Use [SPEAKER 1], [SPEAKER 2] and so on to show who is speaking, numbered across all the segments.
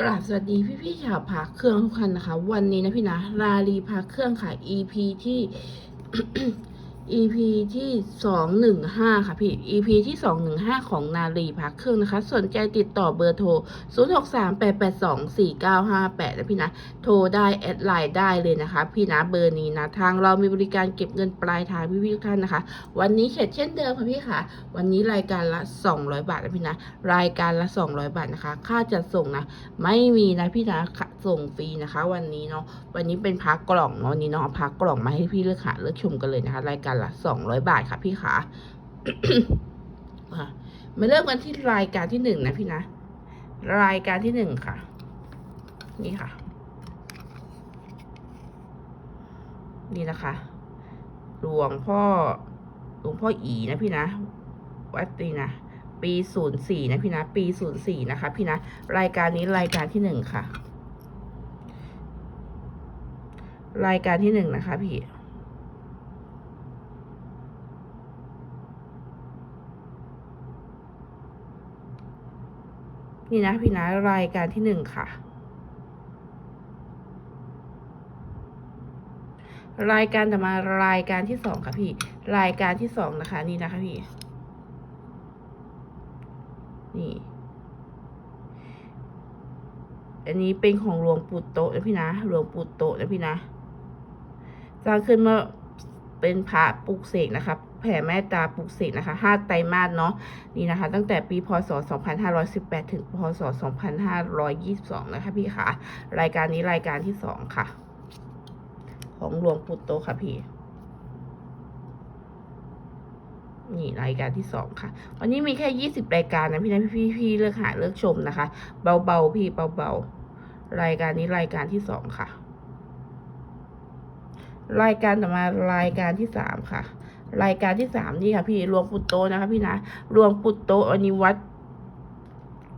[SPEAKER 1] กราบสวัสดีพี่พี่ชาวพาเครื่องทุกท่านนะคะ วันนี้นะพี่นะราลีพาเครื่องค่ะ EP ที่ EP ที่สองหนึ่งห้าค่ะพี่ EP ที่สองหนึ่งห้าของนาลีพักเครื่องนะคะ สนใจติดต่อเบอร์โทรศูนย์หกสามแปดแปดสองสี่เก้าห้าแปดนะพี่นะ โทรได้ แอดไลน์ได้เลยนะคะ พี่นะเบอร์นี้นะ ทางเรามีบริการเก็บเงินปลายทางพี่พี่ๆทุกท่านนะคะ วันนี้เข็ดเช่นเดิมค่ะพี่ค่ะ วันนี้รายการละ 200 บาทนะพี่นะ รายการละ 200 บาทนะคะ ค่าจัดส่งนะ ไม่มีนะพี่นะส่งฟรีนะคะ วันนี้เนาะ วันนี้เป็นพักกล่องเนาะ วันนี้เนาะพักกล่องมาให้พี่เลือกหาเลือกชมกันเลยนะคะ รายการละ200บาทค่ะพี่ขามาเริ่มกันที่รายการที่หนึ่งนะพี่นะ รายการที่หนึ่งค่ะ นี่ค่ะ นี่นะคะหลวงพ่อหลวงพ่ออีนะพี่นะวัดนี่นะปีศูนย์สี่นะพี่นะ ปีศูนย์สี่นะคะ พี่นะ รายการนี้รายการที่หนึ่งค่ะ รายการที่หนึ่งนะคะ พี่ นี่นะพี่นะรายการที่หนึ่งค่ะ รายการต่อมารายการที่สองค่ะพี่ รายการที่สองนะคะ นี่นะคะพี่ นี่ อันนี้เป็นของหลวงปู่โตนะพี่นะหลวงปู่โตนะพี่นะสร้างขึ้นเมื่อเป็นพระปลุกเสกนะคะ แผ่แม่ตาปลุกเสกนะคะห้าไตรมาสเนาะนี่นะคะ ตั้งแต่ปีพศ 2518 ถึงพศ 2522 นะคะพี่ค่ะ รายการนี้รายการที่สองค่ะ ของหลวงปู่โตค่ะพี่นี่รายการที่สองค่ะ วันนี้มีแค่ยี่สิบรายการนะพี่นะพี่พี่เลือกหาเลือกชมนะคะ เบาๆพี่เบาๆรายการนี้รายการที่สองค่ะ รายการต่อมารายการที่สามค่ะ รายการที่สามนี่ค่ะ พี่รวงปุตโตนะคะ พี่นะรวงปุตโตอันนี้วัด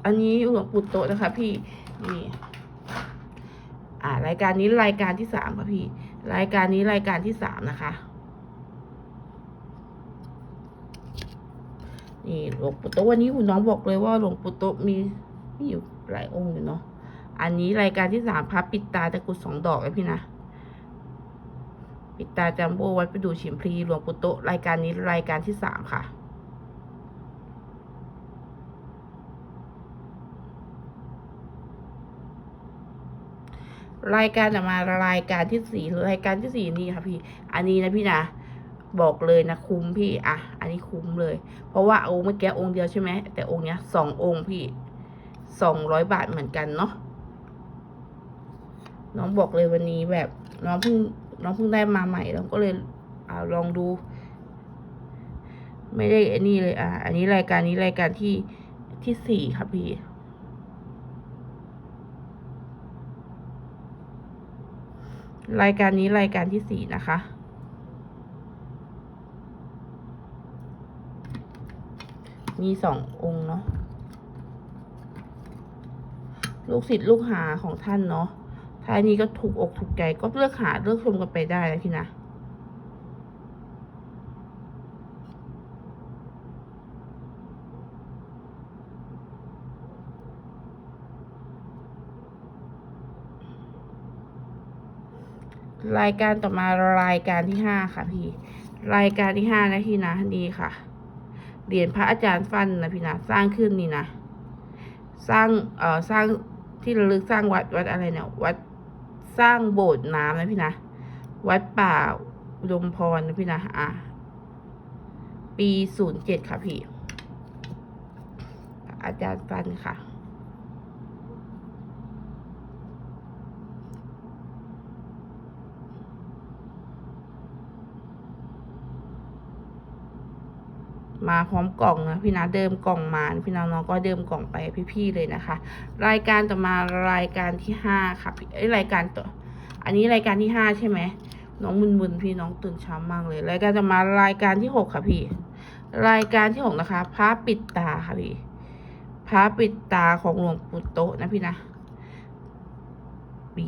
[SPEAKER 1] อันนี้หลวงปุตโตนะคะ พี่นี่อ่ารายการนี้รายการที่สามค่ะพี่ รายการนี้รายการที่สามนะคะนี่หลวงปู่โตวันนี้คุณน้องบอกเลยว่าหลวงปู่โตมีมีอยู่หลายองค์อยู่เนาะอันนี้รายการที่สามพระปิดตาตะกรุดสองดอกเลยพี่นะ ปิดตาจัมโบ้วัดประดูชิมพลีหลวงปู่โตรายการนี้รายการที่สามค่ะ รายการต่อมารายการที่สี่รายการที่สี่นี่ค่ะพี่ อันนี้นะพี่นะบอกเลยนะคุ้มพี่อะ อันนี้คุ้มเลย เพราะว่าองค์เมื่อกี้องค์เดียวใช่ไหมแต่องค์เนี้ยสององค์พี่สองร้อยบาทเหมือนกันเนาะน้องบอกเลยวันนี้แบบน้องเพิ่ง น้องเพิ่งได้มาใหม่แล้วก็เลยอ่าลองดู ไม่ได้อันนี้เลยอะอันนี้รายการนี้รายการที่ที่สี่ค่ะพี่รายการนี้รายการที่สี่นะคะ มีสององค์เนาะ ลูกศิษย์ลูกหาของท่านเนาะ ถ้าอันนี้ก็ถูกอกถูกใจก็เลือกหาเลือกชมกันไปได้นะพี่นะรายการต่อมารายการที่ห้าค่ะพี่ รายการที่ห้านะพี่นะนี่ค่ะ เหรียญพระอาจารย์ฟันนะพี่นะสร้างขึ้นนี่นะ สร้างเอ่อสร้างที่ระลึกสร้างวัดวัดอะไรเนี่ยวัด สร้างโบสถ์น้ำนะพี่นะ วัดป่าอุดมพรนะพี่นะ อะ ปีศูนย์เจ็ดค่ะพี่ อาจารย์ฟันค่ะ มาพร้อมกล่องนะพี่นะเดิมกล่องมาพี่น้องน้องก็เดิมกล่องไปพี่ๆเลยนะคะ รายการต่อมารายการที่ห้าค่ะพี่เอ้ยรายการต่ออันนี้รายการที่ห้าใช่ไหมน้องมุนๆพี่น้องตื่นเช้ามากเลย รายการต่อมารายการที่หกค่ะพี่ รายการที่หกนะคะพระปิดตาค่ะพี่พระปิดตาของหลวงปู่โตนะพี่นะปี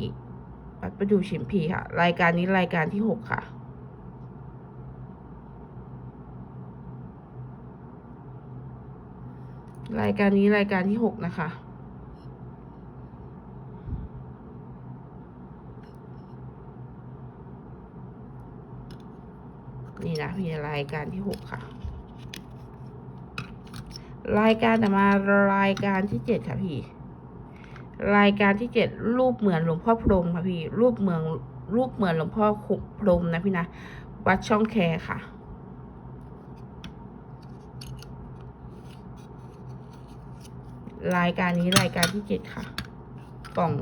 [SPEAKER 1] วัดประดูชิมพีค่ะ รายการนี้รายการที่หกค่ะ รายการนี้รายการที่หกนะคะ นี่นะมีรายการที่หกค่ะ รายการแต่มารายการที่เจ็ดค่ะพี่ รายการที่เจ็ดรูปเหมือนหลวงพ่อพรมค่ะพี่ รูปเหมือนรูปเหมือนหลวงพ่อพรมนะพี่นะ วัดช่องแคค่ะ รายการนี้รายการที่เจ็ดค่ะ กล่อง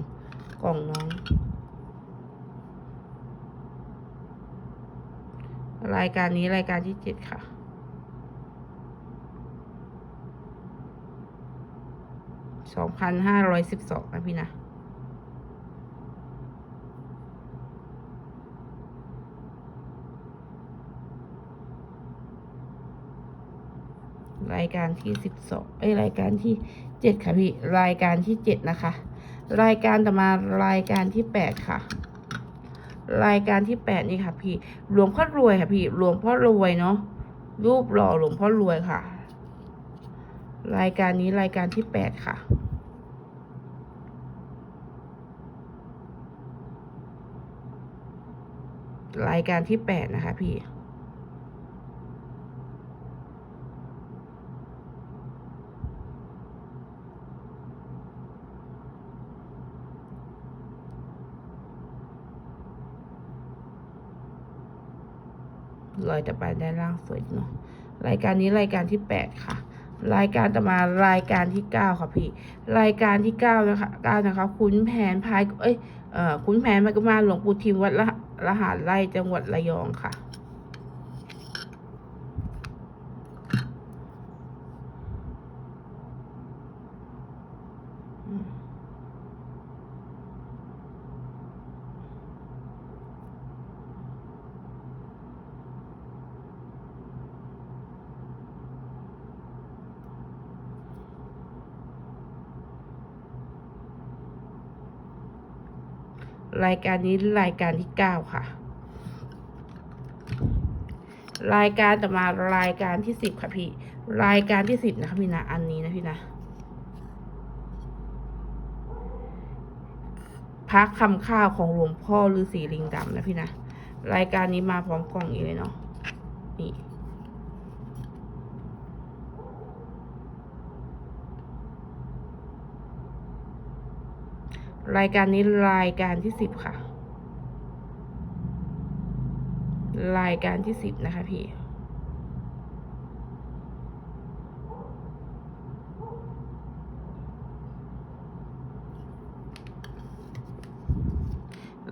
[SPEAKER 1] กล่องน้อง รายการนี้รายการที่เจ็ดค่ะสองพันห้าร้อยสิบสองนะพี่นะ รายการที่สิบสองเอ้ยรายการที่เจ็ดค่ะพี่รายการที่เจ็ดนะคะ รายการต่อมารายการที่แปดค่ะ รายการที่แปดนี่ค่ะ พี่หลวงพ่อรวยค่ะพี่หลวงพ่อรวยเนาะรูปหล่อหลวงพ่อรวยค่ะ รายการนี้รายการที่แปดค่ะรายการที่แปดนะคะพี่ รอยตะปานด้านล่างสวยเนาะรายการนี้รายการที่แปดค่ะ รายการต่อมารายการที่เก้าค่ะพี่ รายการที่เก้านะคะเก้านะคะขุนแผนพายเอ้ยเอ่อขุนแผนมากมาหลวงปู่ทิมวัดละรหัสไร่จังหวัดระยองค่ะ รายการนี้รายการที่เก้าค่ะ รายการต่อมารายการที่สิบค่ะพี่ รายการที่สิบนะคะพี่นะอันนี้นะพี่นะพักคำข้าวของหลวงพ่อฤาษีลิงดำนะพี่นะ รายการนี้มาพร้อมกล่องอีกเลยเนาะนี่ รายการนี้รายการที่สิบค่ะ รายการที่สิบนะคะพี่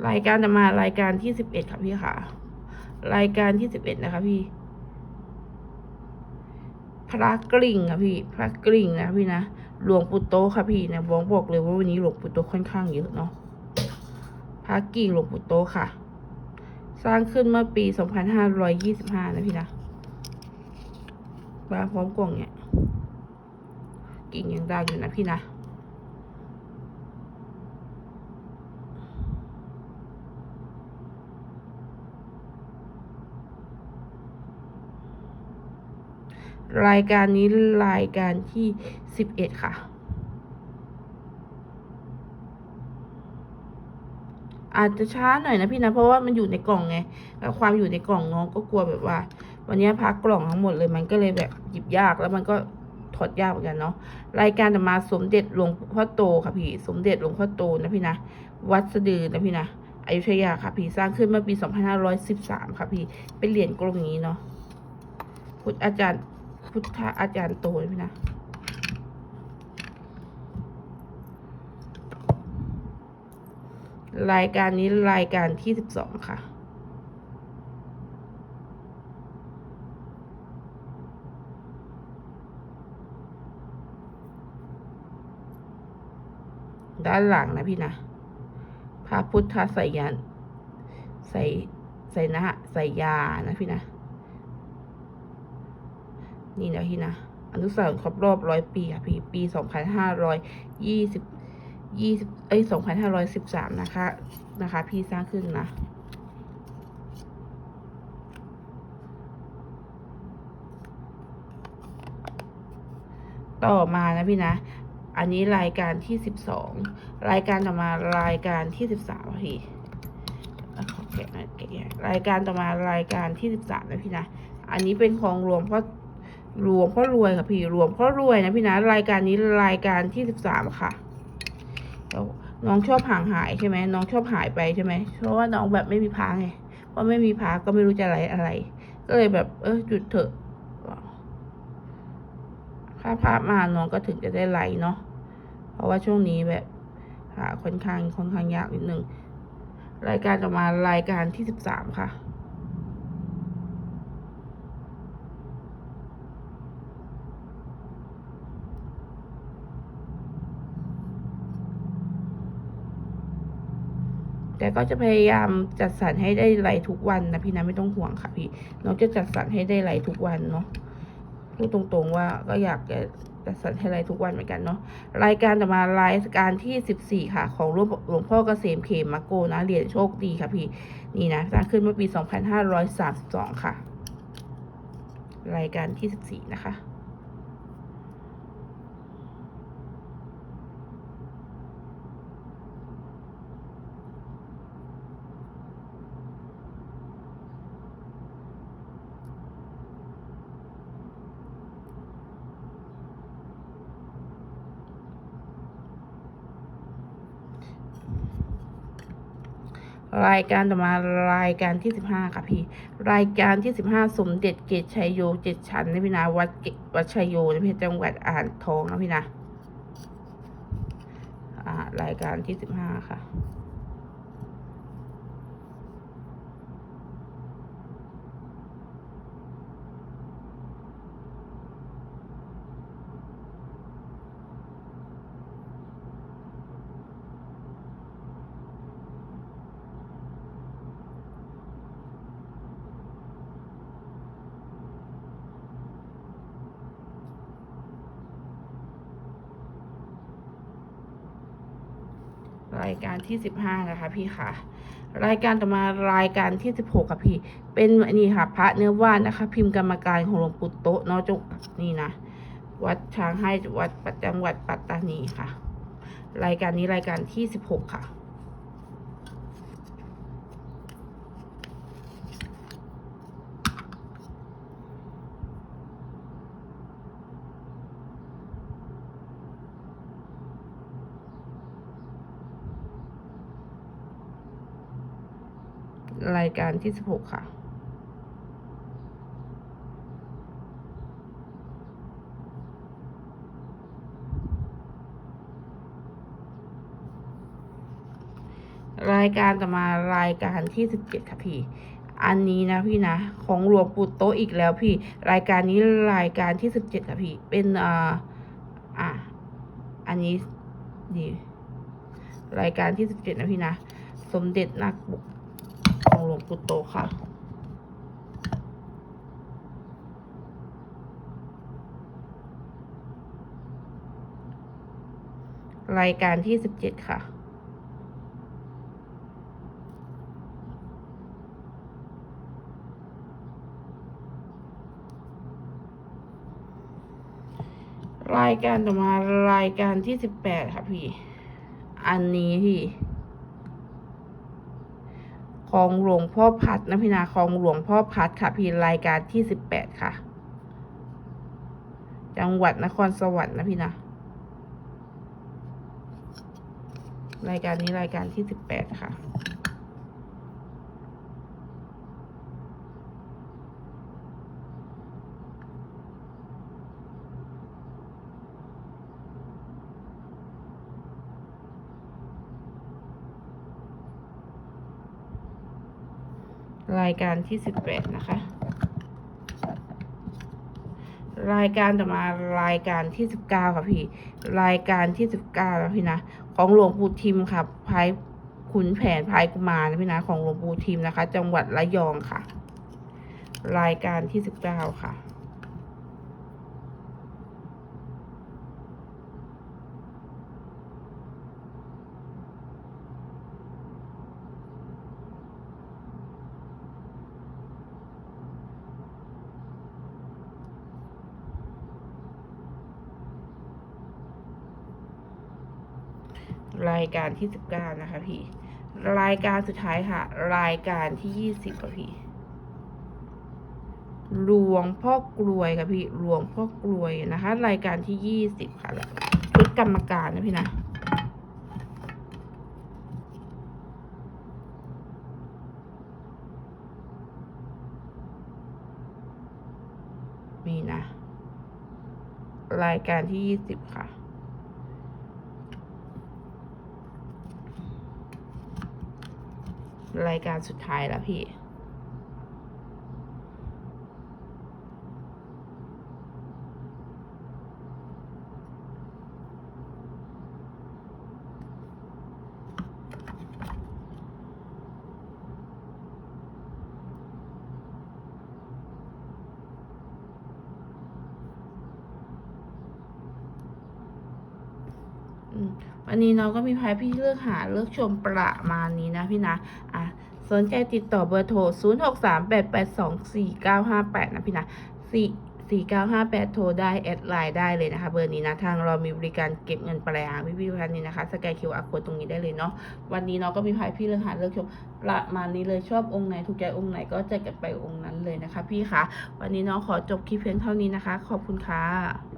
[SPEAKER 1] รายการจะมารายการที่สิบเอ็ดค่ะพี่ค่ะ รายการที่สิบเอ็ดนะคะพี่ พระกริ่งค่ะพี่ พระกริ่งนะพี่นะ หลวงปู่โตค่ะพี่นะบองบอกเลยว่าวันนี้หลวงปู่โตค่อนข้างเยอะเนาะพระกิ่งหลวงปู่โตค่ะ สร้างขึ้นเมื่อปี 2525 นะพี่นะมาพร้อมกล่องเนี่ยกิ่งยังดังอยู่นะพี่นะ รายการนี้รายการที่11ค่ะ อาจจะช้าหน่อยนะพี่นะ เพราะว่ามันอยู่ในกล่องไงแล้วความอยู่ในกล่องน้องก็กลัวแบบว่า วันนี้พักกล่องทั้งหมดเลยมันก็เลยแบบหยิบยากแล้วมันก็ถอดยากเหมือนกันเนาะรายการต่อมาสมเด็จหลวงพ่อโตค่ะพี่ สมเด็จหลวงพ่อโตนะพี่นะ วัดสะดือนะพี่นะอยุธยาค่ะพี่สร้างขึ้นเมื่อปี 2513 ค่ะพี่ เป็นเหรียญกลมนี้เนาะพุทธอาจารย์ พุทธอาจารย์โตนะพี่นะรายการนี้รายการที่สิบสองค่ะ ด้านหลังนะพี่นะ พระพุทธใส่ยานใส่ใส่นะใส่ยานะพี่นะ นี่นะพี่นะอนุสาวรีย์ครบรอบร้อยปีค่ะพี่ปีสองพันห้าร้อยยี่สิบยี่สิบเอ้ยสองพันห้าร้อยสิบสามนะคะ นะคะ พี่สร้างขึ้นนะต่อมานะพี่นะ อันนี้รายการที่สิบสองรายการต่อมารายการที่สิบสามพี่ขอแกะนะแกะรายการต่อมารายการที่สิบสามนะพี่นะ อันนี้เป็นของหลวงพ่อห ลวงพ่อรวยค่ะพี่หลวงพ่อรวยนะพี่นะรายการนี้รายการที่สิบสามค่ะแล้วน้องชอบห่างหายใช่ไหมน้องชอบหายไปใช่ไหมเพราะว่าน้องแบบไม่มีพาไงเพราะไม่มีพาก็ไม่รู้จะอะไรอะไร ก็เลยแบบ เออจุดเถอะถ้าพามาน้องก็ถึงจะได้ไลเนาะเพราะว่าช่วงนี้แบบหาค่อนข้างค่อนข้างยากนิดนึงรายการต่อมารายการที่สิบสามค่ะ แต่ก็จะพยายามจัดสรรให้ได้ไลฟ์ทุกวันนะพี่นะไม่ต้องห่วงค่ะพี่น้องจะจัดสรรให้ได้ไลฟ์ทุกวันเนาะพูดตรงๆว่าก็อยากจะจัดสรรให้ไลฟ์ทุกวันเหมือนกันเนาะรายการต่อมารายการที่สิบสี่ค่ะ ของหลวงหลวงพ่อเกษมเขมมาโกนะเหรียญโชคดีค่ะพี่นี่นะสร้างขึ้นเมื่อปีสองพันห้าร้อยสามสิบสองค่ะ รายการที่สิบสี่นะคะ รายการต่อมารายการที่สิบห้าค่ะพี่ รายการที่สิบห้าสมเด็จเกตชัยโยเจ็ดชั้นนะพี่นะวัดเกตวัดชัยโยนะพี่จังหวัดอ่างทองนะพี่นะอ่ารายการที่สิบห้าค่ะ รายการที่สิบห้านะคะพี่ค่ะ รายการต่อมารายการที่สิบหกค่ะพี่ เป็นนี่ค่ะพระเนื้อว่านนะคะ พิมพ์กรรมการของหลวงปู่โตะเนาะจุนี่นะวัดช้างให้วัดประจังหวัดปัตตานีค่ะ รายการนี้รายการที่สิบหกค่ะ รายการที่สิบหกค่ะรายการต่อมารายการที่สิบเจ็ดค่ะพี่ อันนี้นะพี่นะ ของหลวงปู่โตอีกแล้วพี่ รายการนี้รายการที่สิบเจ็ดค่ะพี่ เป็นอ่าอะอันนี้นี่รายการที่สิบเจ็ดนะพี่นะ สมเด็จนักบุก วงปู่โตค่ะรายการที่สิบเจ็ดค่ะ รายการต่อมารายการที่สิบแปดค่ะพี่ อันนี้พี่ ของหลวงพ่อพัดนะพี่นาของหลวงพ่อพัดค่ะพี่รายการที่สิบแปดค่ะ จังหวัดนครสวรรค์นะพี่นะรายการนี้รายการที่สิบแปดค่ะ รายการที่สิบแปดนะคะ รายการต่อมารายการที่สิบเก้าค่ะพี่ รายการที่สิบเก้าแล้วพี่นะ ของหลวงปู่ทิมค่ะพายขุนแผนพายกุมารนะพี่นะของหลวงปู่ทิมนะคะ จังหวัดระยองค่ะ รายการที่สิบเก้าค่ะ รายการที่สิบเก้านะคะพี่ รายการสุดท้ายค่ะ รายการที่ยี่สิบค่ะพี่หลวงพ่อกลวยค่ะพี่หลวงพ่อกลวยนะคะ รายการที่ยี่สิบค่ะแล้วชุดกรรมการนะพี่นะมีนะ รายการที่ยี่สิบค่ะ รายการสุดท้ายแล้วพี่ วันนี้เราก็มีพายพี่เลือกหาเลือกชมประมาณนี้นะพี่นะ อะสนใจติดต่อเบอร์โทร 0 6 3 8 8 2 4 9 5 8 นะพี่นะ4 4 9 5 8 โทรได้ แอดไลน์ได้เลยนะคะ เบอร์นี้นะ ทางเรามีบริการเก็บเงินปลายทางพี่พี่ท่านนี้นะคะ สแกนคิวอาร์โค้ดตรงนี้ได้เลยเนาะ วันนี้เราก็มีพายพี่เลือกหาเลือกชมประมาณนี้เลยชอบองค์ไหนถูกใจองค์ไหนก็จะกันไปองค์นั้นเลยนะคะ พี่คะ วันนี้น้องขอจบคลิปเพียงเท่านี้นะคะ ขอบคุณค่ะ